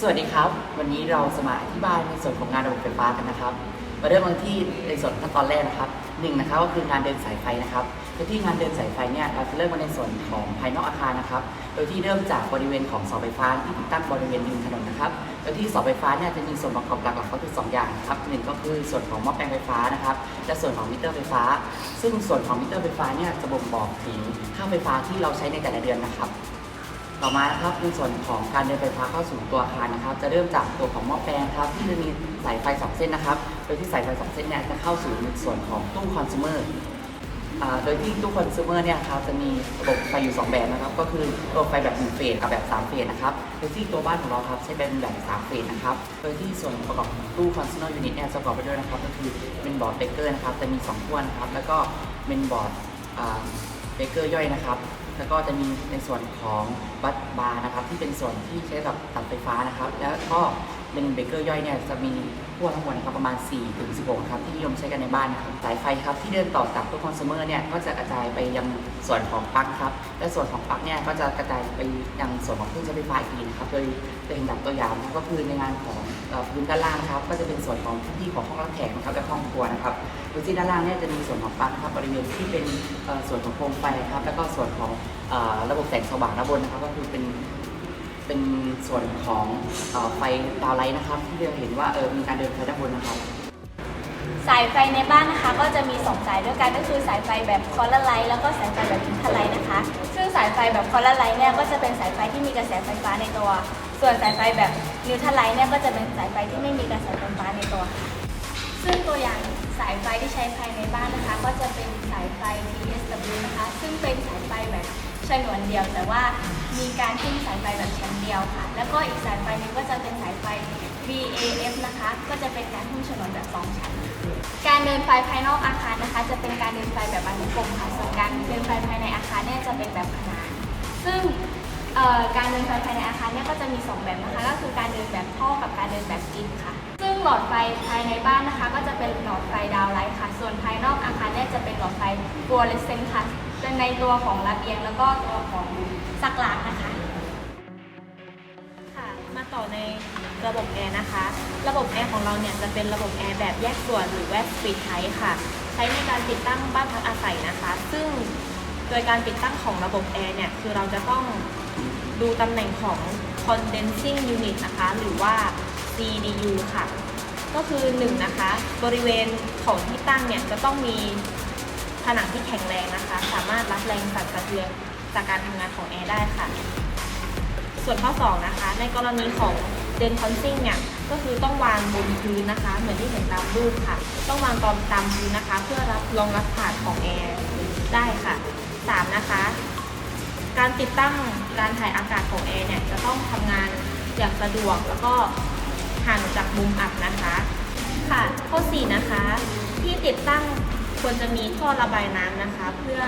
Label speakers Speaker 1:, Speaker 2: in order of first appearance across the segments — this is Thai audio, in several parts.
Speaker 1: สวัสดีครับ วันนี้เราจะมาอธิบายในส่วนของงานระบบไฟฟ้ากันนะครับ มาเริ่มกันที่ในส่วนขั้นตอนแรกนะครับหนึ่งนะครับก็คืองานเดินสายไฟนะครับโดยที่งานเดินสายไฟเนี่ยเราจะเริ่มมาในส่วนของภายนอกอาคารนะครับ โดยที่เริ่มจากบริเวณของเสาไฟฟ้าที่ติดตั้งบริเวณริมถนนนะครับ โดยที่เสาไฟฟ้าเนี่ยจะมีส่วนประกอบหลักๆก็คือสองอย่างครับหนึ่งก็คือส่วนของหม้อแปลงไฟฟ้านะครับ และส่วนของมิเตอร์ไฟฟ้า ซึ่งส่วนของมิเตอร์ไฟฟ้าเนี่ยจะบ่งบอกถึงค่าไฟฟ้าที่เราใช้ในแต่ละเดือนนะครับ ต่อมานะครับในส่วนของการเดินไฟฟ้าเข้าสู่ตัวอาคารนะครับ จะเริ่มจากตัวของหม้อแปลงครับที่จะมีสายไฟสองเส้นนะครับ โดยที่สายไฟสองเส้นเนี่ยจะเข้าสู่ในส่วนของตู้คอน sumer อ่าโดยที่ตู้คอน sumer เนี่ยครับจะมีระบบไฟอยู่ 2 แบบนะครับ ก็คือระบบไฟแบบ1เฟสกับแบบ 3 เฟสนะครับ โดยที่ตัวบ้านของเราครับใช้เป็นแบบ 3 เฟสนะครับ โดยที่ส่วนประกอบของตู้คอน sumer unit เนี่ยประกอบไปด้วยนะครับ ก็คือเป็นบอร์ดเบรกเกอร์นะครับจะมี2ขั้วนะครับแล้วก็เป็นบอร์ดเบเกอร์ย่อยนะครับ แล้วก็จะมีในส่วนของบัตบาร์นะครับ ที่เป็นส่วนที่ใช้กับตัดไฟฟ้านะครับ แล้วก็ เป็นเบเกอร์ย่อยเนี่ยจะมีขั้วทั้งหมดนะครับประมาณ 4 ถึง 16 ครับที่นิยมใช้กันในบ้านนะครับสายไฟครับที่เดินต่อจากตู้คอน sumer เนี่ยก็จะกระจายไปยังส่วนของปลั๊กครับและส่วนของปลั๊กเนี่ยก็จะกระจายไปยังส่วนของเครื่องใช้ไฟฟ้าอีกทีนะครับโดยจะเห็นจากตัวอย่างนะก็คือในงานของพื้นด้านล่างครับก็จะเป็นส่วนของพื้นที่ของห้องรับแขกนะครับและห้องครัวนะครับโดยที่ด้านล่างเนี่ยจะมีส่วนของปลั๊กครับบริเวณที่เป็นส่วนของโคมไฟครับแล้วก็ส่วนของระบบแสงสว่างด้านบนนะครับก็คือเป็น เป็นส่วนของเอ่อไฟดาวไลท์นะครับ ที่เราเห็นว่าเออมีการเดินไฟด้านบนนะครับ
Speaker 2: สายไฟในบ้านนะคะก็จะมี2สายด้วยกันก็คือสายไฟแบบคอร์ไลท์แล้วก็สายไฟแบบอินเทอร์ไลท์นะคะ ซึ่งสายไฟแบบคอร์ไลท์เนี่ยก็จะเป็นสายไฟที่มีกระแสไฟฟ้าในตัว ส่วนสายไฟแบบนิวทรไลท์เนี่ยก็จะเป็นสายไฟที่ไม่มีกระแสไฟฟ้าในตัวค่ะซึ่งตัวอย่างสายไฟที่ใช้ภายในบ้านนะคะ ก็จะเป็นสายไฟ PSW นะคะ ซึ่งเป็นสายไฟแบบ ฉนวนเดียว แต่ว่ามีการทิ้งสายไฟแบบชั้นเดียวค่ะ แล้วก็อีกสายไฟหนึงก็จะเป็นสายไฟ VAF นะคะ ก็จะเป็นการหุ้มฉนวนแบบสองชั้น การเดินไฟภายนอกอาคารนะคะ จะเป็นการเดินไฟแบบอนุกรมค่ะส่วนการเดินไฟภายในอาคารเนี่ยจะเป็นแบบขนาน ซึ่งการเดินไฟภายในอาคารเนี่ยก็จะมี 2 แบบนะคะ ก็คือการเดินแบบท่อกับการเดินแบบกินค่ะ ซึ่งหลอดไฟภายในบ้านนะคะ ก็จะเป็นหลอดไฟดาวไลท์ค่ะ ส่วนภายนอกอาคารเนี่ยจะเป็นหลอดไฟฟลูออเรสเซนต์ค่ะ ในตัวของระเบียงแล้วก็ตัวของซักหล้างนะคะ
Speaker 3: ค่ะ มาต่อในระบบแอร์นะคะ ระบบแอร์ของเราเนี่ยจะเป็นระบบแอร์แบบแยกส่วนหรือแบบสปีดไทป์ค่ะ ใช้ในการติดตั้งบ้านพักอาศัยนะคะ ซึ่งโดยการติดตั้งของระบบแอร์เนี่ยคือเราจะต้องดูตำแหน่งของ condensing unit นะคะ หรือว่า CDU ค่ะ ก็คือ1นะคะ บริเวณของที่ตั้งเนี่ยจะต้องมี ผนังที่แข็งแรงนะคะ สามารถรับแรงสั่นสะเทือนจากการทำงานของแอร์ได้ค่ะ ส่วนข้อ2นะคะในกรณีของเดนคอนซิ่งเนี่ยก็คือต้องวางบนพื้นนะคะ เหมือนที่เห็นตามรูปค่ะ ต้องวางตอมตามพื้นนะคะ เพื่อรับรองรับผ่านของแอร์ได้ค่ะ 3 นะคะ การติดตั้งการถ่ายอากาศของแอร์เนี่ยจะต้องทำงานอย่างสะดวกแล้วก็ห่างจากมุมอับนะคะ ค่ะ ข้อ 4 นะคะ ที่ติดตั้ง ควรจะมีท่อระบายน้ำนะคะ เพื่อ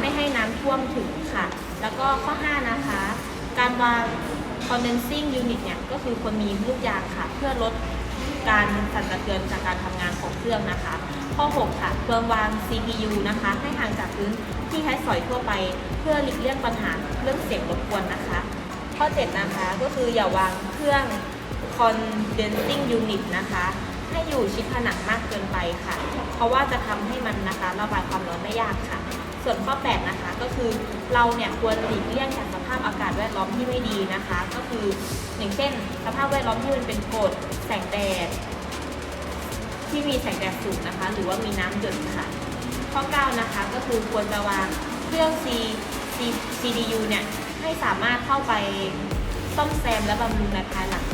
Speaker 3: ไม่ให้น้ำท่วมถึงค่ะ แล้วก็ข้อ 5 นะคะ การวาง condensing unit เนี่ยก็คือควรมีลูกยางค่ะ เพื่อลดการสั่นสะเทือนจากการทำงานของเครื่องนะคะ ข้อ 6 ค่ะควรวาง CPU นะคะ ให้ห่างจากพื้นที่ใช้สอยทั่วไป เพื่อหลีกเลี่ยงปัญหาเรื่องเสียงรบกวนนะคะ ข้อ 7 นะคะก็คืออย่าวางเครื่อง condensing unit นะคะ ให้อยู่ชิดผนังมากเกินไปค่ะ เพราะว่าจะทำให้มันนะคะระบายความร้อนได้ยากค่ะ ส่วนข้อ 8 นะคะก็คือเราเนี่ยควรหลีกเลี่ยงจากสภาพอากาศแวดล้อมที่ไม่ดีนะคะ ก็คืออย่างเช่น สภาพแวดล้อมที่มันเป็นกรดแสงแดดที่มีแสงแดดสูงนะคะ หรือว่ามีน้ำหยดค่ะ ข้อ 9 นะคะก็คือควรจะวางเครื่อง C C CDU เนี่ยให้สามารถเข้าไปซ่อมแซมและบำรุงในภายหลัง